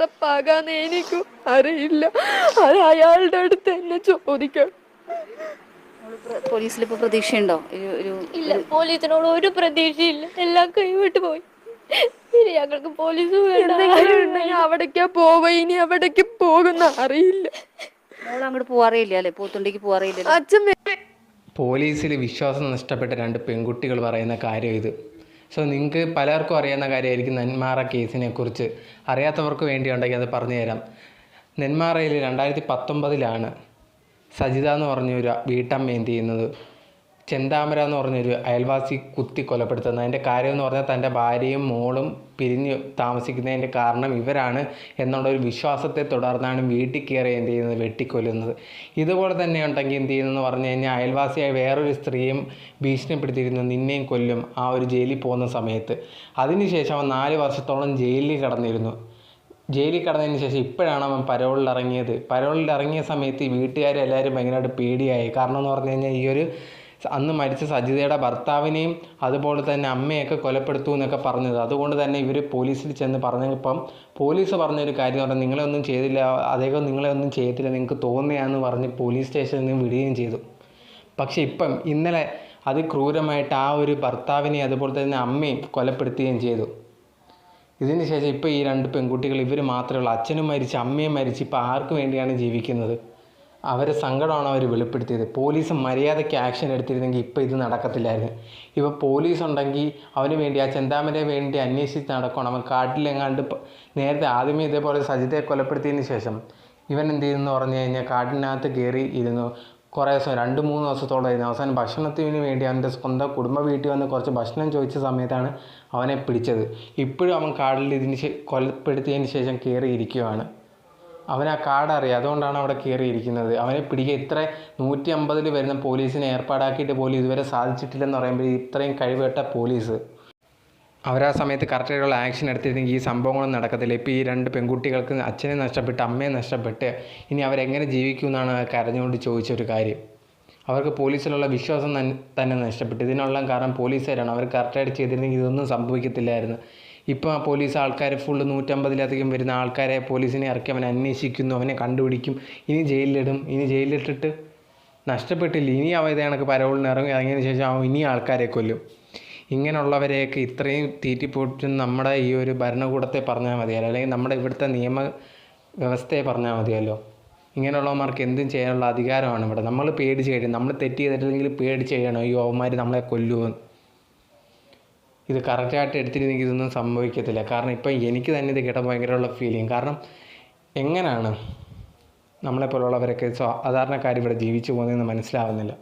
ഉറപ്പാകാന്ന് എനിക്കും അറിയില്ല. അത് അയാളുടെ അടുത്ത് എന്നെ ചോദിക്കണം. പോലീസിൽ ഇപ്പൊ പ്രതീക്ഷയുണ്ടോ? ഇല്ല പോലീസിനോട് ഒരു പ്രതീക്ഷയില്ല. എല്ലാം കൈവിട്ട് പോയി. ഇനി ഞങ്ങൾക്ക് പോലീസ് ഉണ്ടെങ്കിൽ അവിടേക്കാ പോവ ഇനി അവിടേക്ക് പോകുന്ന അറിയില്ല. അങ്ങോട്ട് അല്ലേ? പോത്തുണ്ടിക്ക് അച്ഛൻ പോലീസിൽ വിശ്വാസം നഷ്ടപ്പെട്ട രണ്ട് പെൺകുട്ടികൾ പറയുന്ന കാര്യം ഇത്. സോ നിങ്ങൾക്ക് പലർക്കും അറിയാവുന്ന കാര്യമായിരിക്കും നെന്മാറ കേസിനെ കുറിച്ച്. അറിയാത്തവർക്ക് വേണ്ടിയുണ്ടെങ്കിൽ അത് പറഞ്ഞു തരാം. നെന്മാറയിൽ രണ്ടായിരത്തി പത്തൊമ്പതിലാണ് സജിത എന്ന് പറഞ്ഞൊരു വീട്ടമ്മ എന്ത് ചെയ്യുന്നത്? ചെന്താമര എന്ന് പറഞ്ഞൊരു അയൽവാസി കുത്തി കൊലപ്പെടുത്തുന്നത്. അതിന്റെ കാര്യം എന്ന് പറഞ്ഞാൽ തന്റെ ഭാര്യയും മോളും പിരിഞ്ഞ് താമസിക്കുന്നതിന്റെ കാരണം ഇവരാണ് എന്നുള്ള ഒരു വിശ്വാസത്തെ തുടർന്നാണ് വീട്ടിൽ കയറി എന്ത് ചെയ്യുന്നത്? വെട്ടിക്കൊല്ലുന്നത്. ഇതുപോലെ തന്നെ ഉണ്ടെങ്കിൽ എന്ത് ചെയ്യുന്നതെന്ന് പറഞ്ഞു കഴിഞ്ഞാൽ അയൽവാസിയായ വേറൊരു സ്ത്രീയും ഭീഷണിപ്പെടുത്തിയിരുന്നു. നിന്നെയും കൊല്ലും. ആ ഒരു ജയിലിൽ പോകുന്ന സമയത്ത്. അതിനുശേഷം അവൻ നാല് വർഷത്തോളം ജയിലിൽ കടന്നിരുന്നു. ജയിലിൽ കടന്നതിന് ശേഷം ഇപ്പോഴാണ് അവൻ പരോളിൽ ഇറങ്ങിയത്. പരോളിൽ ഇറങ്ങിയ സമയത്ത് ഈ വീട്ടുകാരെല്ലാവരും ഭയങ്കരമായിട്ട് പേടിയായി. കാരണം എന്ന് പറഞ്ഞു കഴിഞ്ഞാൽ ഈ ഒരു അന്ന് മരിച്ച സജിതയുടെ ഭർത്താവിനെയും അതുപോലെ തന്നെ അമ്മയൊക്കെ കൊലപ്പെടുത്തു എന്നൊക്കെ പറഞ്ഞത്. അതുകൊണ്ട് തന്നെ ഇവർ പോലീസിൽ ചെന്ന് പറഞ്ഞപ്പം പോലീസ് പറഞ്ഞൊരു കാര്യം പറഞ്ഞാൽ നിങ്ങളെ ഒന്നും ചെയ്തില്ല അദ്ദേഹം നിങ്ങളെ ഒന്നും ചെയ്യത്തില്ല നിങ്ങൾക്ക് തോന്നിയാന്ന് പറഞ്ഞ് പോലീസ് സ്റ്റേഷനിൽ നിന്ന് വിടുകയും ചെയ്തു. പക്ഷേ ഇപ്പം ഇന്നലെ അതിക്രൂരമായിട്ട് ആ ഒരു ഭർത്താവിനെ അതുപോലെ തന്നെ അമ്മയും കൊലപ്പെടുത്തുകയും ചെയ്തു. ഇതിന് ശേഷം ഇപ്പോൾ ഈ രണ്ട് പെൺകുട്ടികൾ ഇവർ മാത്രമേ ഉള്ളൂ. അച്ഛനും മരിച്ച് അമ്മയും മരിച്ച് ഇപ്പോൾ ആർക്ക് വേണ്ടിയാണ് ജീവിക്കുന്നത്? അവരെ സങ്കടമാണ് അവർ വെളിപ്പെടുത്തിയത്. പോലീസ് മര്യാദയ്ക്ക് ആക്ഷൻ എടുത്തിരുന്നെങ്കിൽ ഇപ്പോൾ ഇത് നടക്കത്തില്ലായിരുന്നു. ഇപ്പോൾ പോലീസ് ഉണ്ടെങ്കിൽ അവന് വേണ്ടി ആ ചെന്താമരെ വേണ്ടി അന്വേഷിച്ച് നടക്കണം. അവൻ കാട്ടിലെങ്ങാണ്ട് നേരത്തെ ആദ്യമേ ഇതേപോലെ സജിതയെ കൊലപ്പെടുത്തിയതിന് ശേഷം ഇവൻ എന്ത് ചെയ്തെന്ന് പറഞ്ഞു കഴിഞ്ഞാൽ കാട്ടിനകത്ത് കയറി ഇരുന്നു. കുറേ ദിവസം രണ്ട് മൂന്ന് ദിവസത്തോളം ഇരുന്നു. അവസാനം ഭക്ഷണത്തിന് വേണ്ടി അവന്റെ സ്വന്തം കുടുംബ വീട്ടിൽ വന്ന് കുറച്ച് ഭക്ഷണം ചോദിച്ച സമയത്താണ് അവനെ പിടിച്ചത്. ഇപ്പോഴും അവൻ കാടിൽ ഇതിന് കൊലപ്പെടുത്തിയതിന് ശേഷം കയറി ഇരിക്കുകയാണ് അവൻ ആ കാർഡ് അറിയാം. അതുകൊണ്ടാണ് അവിടെ കയറിയിരിക്കുന്നത്. അവനെ പിടിക്കുക ഇത്ര നൂറ്റി അമ്പതിൽ വരുന്ന പോലീസിനെ ഏർപ്പാടാക്കിയിട്ട് പോലും ഇതുവരെ സാധിച്ചിട്ടില്ലെന്ന് പറയുമ്പോൾ ഇത്രയും കഴിവേട്ട പോലീസ്. അവരാ സമയത്ത് കറക്റ്റായിട്ടുള്ള ആക്ഷൻ എടുത്തിരുന്നെങ്കിൽ ഈ സംഭവങ്ങളൊന്നും നടക്കത്തില്ല. ഇപ്പോൾ ഈ രണ്ട് പെൺകുട്ടികൾക്ക് അച്ഛനെ നഷ്ടപ്പെട്ട് അമ്മയെ നഷ്ടപ്പെട്ട് ഇനി അവരെങ്ങനെ ജീവിക്കും എന്നാണ് കരഞ്ഞുകൊണ്ട് ചോദിച്ച ഒരു കാര്യം. അവർക്ക് പോലീസിലുള്ള വിശ്വാസം തന്നെ നഷ്ടപ്പെട്ടു. ഇതിനുള്ള കാരണം പോലീസുകാരാണ്. അവർ കറക്റ്റായിട്ട് ചെയ്തിരുന്നെങ്കിൽ ഇതൊന്നും സംഭവിക്കത്തില്ലായിരുന്നു. ഇപ്പോൾ ആ പോലീസ് ആൾക്കാർ ഫുള്ള് നൂറ്റമ്പതിലധികം വരുന്ന ആൾക്കാരെ പോലീസിനെ ഇറക്കി അവനെ അന്വേഷിക്കുന്നു അവനെ കണ്ടുപിടിക്കും. ഇനി ജയിലിലിടും. ഇനി ജയിലിലിട്ടിട്ട് നഷ്ടപ്പെട്ടില്ല. ഇനി അവ ഇതേ കണക്ക് പരവളിന് ഇറങ്ങി ഇറങ്ങിയതിന് ശേഷം അവൻ ഇനി ആൾക്കാരെ കൊല്ലും. ഇങ്ങനെയുള്ളവരെയൊക്കെ ഇത്രയും തീറ്റിപ്പോറ്റും നമ്മുടെ ഈ ഒരു ഭരണകൂടത്തെ പറഞ്ഞാൽ മതിയല്ലോ. അല്ലെങ്കിൽ നമ്മുടെ ഇവിടുത്തെ നിയമ വ്യവസ്ഥയെ പറഞ്ഞാൽ മതിയല്ലോ. ഇങ്ങനെയുള്ളവന്മാർക്ക് എന്തും ചെയ്യാനുള്ള അധികാരമാണ് ഇവിടെ. നമ്മൾ പേടിച്ച് കഴിയും. നമ്മൾ തെറ്റ് ചെയ്തിട്ടില്ലെങ്കിൽ പേടിച്ച് ചെയ്യണം ഈ ഓവന്മാർ നമ്മളെ കൊല്ലുമെന്ന് ഇത് കറക്റ്റായിട്ട് എടുത്തിരുന്നെങ്കിൽ ഇതൊന്നും സംഭവിക്കത്തില്ല. കാരണം ഇപ്പം എനിക്ക് തന്നെ ഇത് കേട്ടാൽ ഭയങ്കരമുള്ള ഫീലിങ് കാരണം എങ്ങനെയാണ് നമ്മളെപ്പോലുള്ളവരൊക്കെ സാധാരണക്കാർ ഇവിടെ ജീവിച്ചു പോകുന്നതെന്ന് മനസ്സിലാവുന്നില്ല.